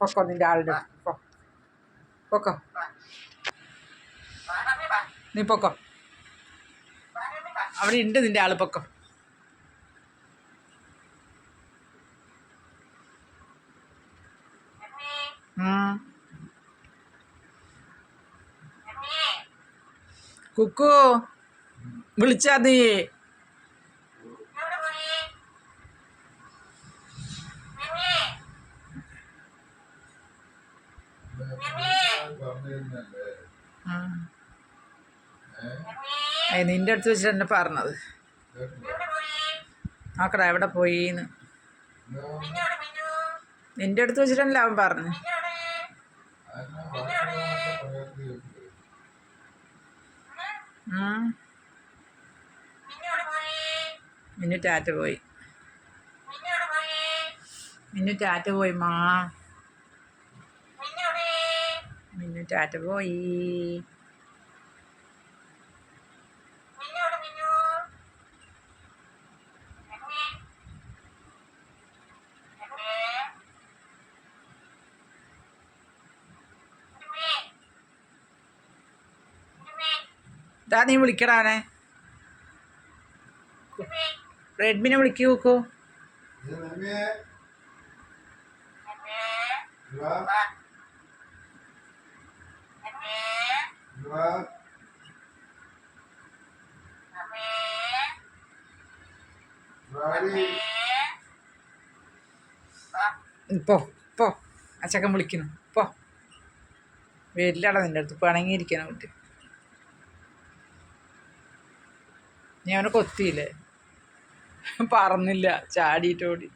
പൊക്കോ നിന്റെ ആളുടെ പോ പൊക്കോ. നീ പൊക്കോ. അവിടെ ഉണ്ട് നിന്റെ ആൾ പൊക്കോ. കുക്കു വിളിച്ചാ നീ. നിന്റെ അടുത്ത് വെച്ചിട്ട് എന്നെ പറഞ്ഞത്. നോക്കടാ എവിടെ പോയിന്ന്. നിന്റെ അടുത്ത് വെച്ചിട്ടല്ല അവൻ പറഞ്ഞു. മിന്നു ടാറ്റ പോയി. മിന്നു ടാറ്റ പോയി മാ. മിന്നു ടാറ്റ പോയി. ഇതാ നീ വിളിക്കടാനെ റെഡ്മിനെ വിളിക്കൂ നോക്കൂ പോ പോ. അച്ചക്കൻ വിളിക്കുന്നു. പോ. വരില്ലടാ നിന്റെ അടുത്ത്. പിണങ്ങിയിരിക്കണം കുട്ടി. ഞാൻ അവനെ കൊത്തിയില്ലേ? പറന്നില്ല ചാടിയിട്ട് ഓടി.